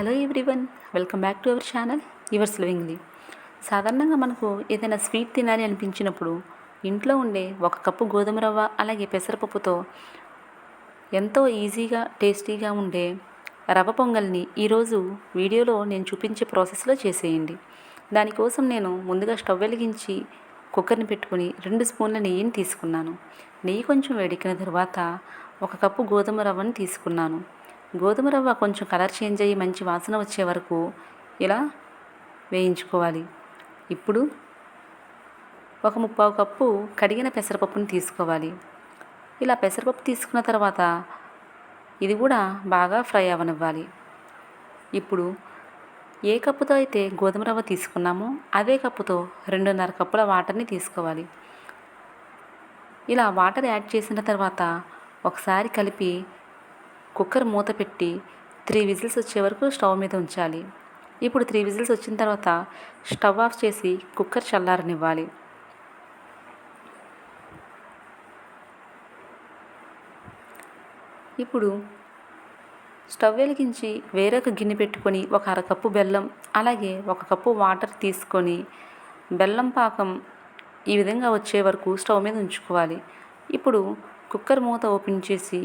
Hello everyone welcome back to our channel yours livingly సాధారణంగా మనకు ఏదైనా స్వీట్ తినాలి అనిపించినప్పుడు ఇంట్లో ఉండే ఒక కప్పు గోధుమ రవ్వ అలాగే పెసరపప్పుతో ఎంతో ఈజీగా టేస్టీగా ఉండే రవ్వ పొంగల్ని ఈరోజు వీడియోలో నేను చూపించే ప్రాసెస్లో చేసేయండి. దానికోసం నేను ముందుగా స్టవ్ వెలిగించి కుక్కర్ని పెట్టుకుని రెండు స్పూన్ల నెయ్యిని తీసుకున్నాను. నెయ్యి కొంచెం వేడికిన తర్వాత ఒక కప్పు గోధుమ రవ్వని తీసుకున్నాను. గోధుమ రవ్వ కొంచెం కలర్ చేంజ్ అయ్యి మంచి వాసన వచ్చే వరకు ఇలా వేయించుకోవాలి. ఇప్పుడు ఒక ముప్పావు కప్పు కడిగిన పెసరపప్పుని తీసుకోవాలి. ఇలా పెసరపప్పు తీసుకున్న తర్వాత ఇది కూడా బాగా ఫ్రై అవనివ్వాలి. ఇప్పుడు ఏ కప్పుతో అయితే గోధుమ రవ్వ తీసుకున్నామో అదే కప్పుతో రెండున్నర కప్పుల వాటర్ని తీసుకోవాలి. ఇలా వాటర్ యాడ్ చేసిన తర్వాత ఒకసారి కలిపి కుక్కర్ మూత పెట్టి త్రీ విజిల్స్ వచ్చే వరకు స్టవ్ మీద ఉంచాలి. ఇప్పుడు త్రీ విజిల్స్ వచ్చిన తర్వాత స్టవ్ ఆఫ్ చేసి కుక్కర్ చల్లారనివ్వాలి. ఇప్పుడు స్టవ్ వెలిగించి వేరొక గిన్నె పెట్టుకొని ఒక అరకప్పు బెల్లం అలాగే ఒక కప్పు వాటర్ తీసుకొని బెల్లం పాకం ఈ విధంగా వచ్చే వరకు స్టవ్ మీద ఉంచుకోవాలి. ఇప్పుడు కుక్కర్ మూత ఓపెన్ చేసి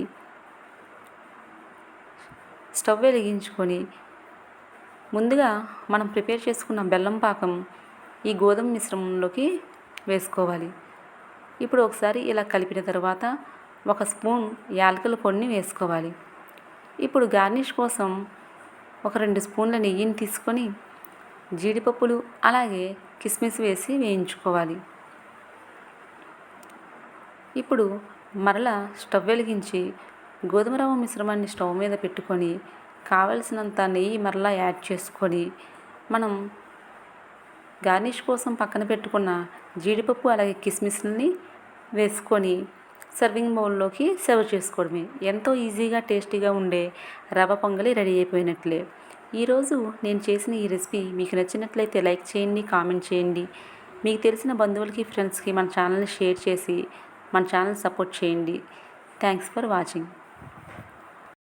స్టవ్ వెలిగించుకొని ముందుగా మనం ప్రిపేర్ చేసుకున్న బెల్లం పాకం ఈ గోధుమ మిశ్రమంలోకి వేసుకోవాలి. ఇప్పుడు ఒకసారి ఇలా కలిపిన తర్వాత ఒక స్పూన్ యాలకుల పొడిని వేసుకోవాలి. ఇప్పుడు గార్నిష్ కోసం ఒక రెండు స్పూన్ల నెయ్యిని తీసుకొని జీడిపప్పులు అలాగే కిస్మిస్ వేసి వేయించుకోవాలి. ఇప్పుడు మరలా స్టవ్ వెలిగించి గోధుమ రవ్వ మిశ్రమాన్ని స్టవ్ మీద పెట్టుకొని కావలసినంత నెయ్యి మరలా యాడ్ చేసుకొని మనం గార్నిష్ కోసం పక్కన పెట్టుకున్న జీడిపప్పు అలాగే కిస్మిస్ని వేసుకొని సర్వింగ్ బౌల్లోకి సర్వ్ చేసుకోవడమే. ఎంతో ఈజీగా టేస్టీగా ఉండే రవ్వ పొంగలి రెడీ అయిపోయినట్లే. ఈరోజు నేను చేసిన ఈ రెసిపీ మీకు నచ్చినట్లయితే లైక్ చేయండి కామెంట్ చేయండి. మీకు తెలిసిన బంధువులకి ఫ్రెండ్స్కి మన ఛానల్ని షేర్ చేసి మన ఛానల్ సపోర్ట్ చేయండి. Thanks for watching.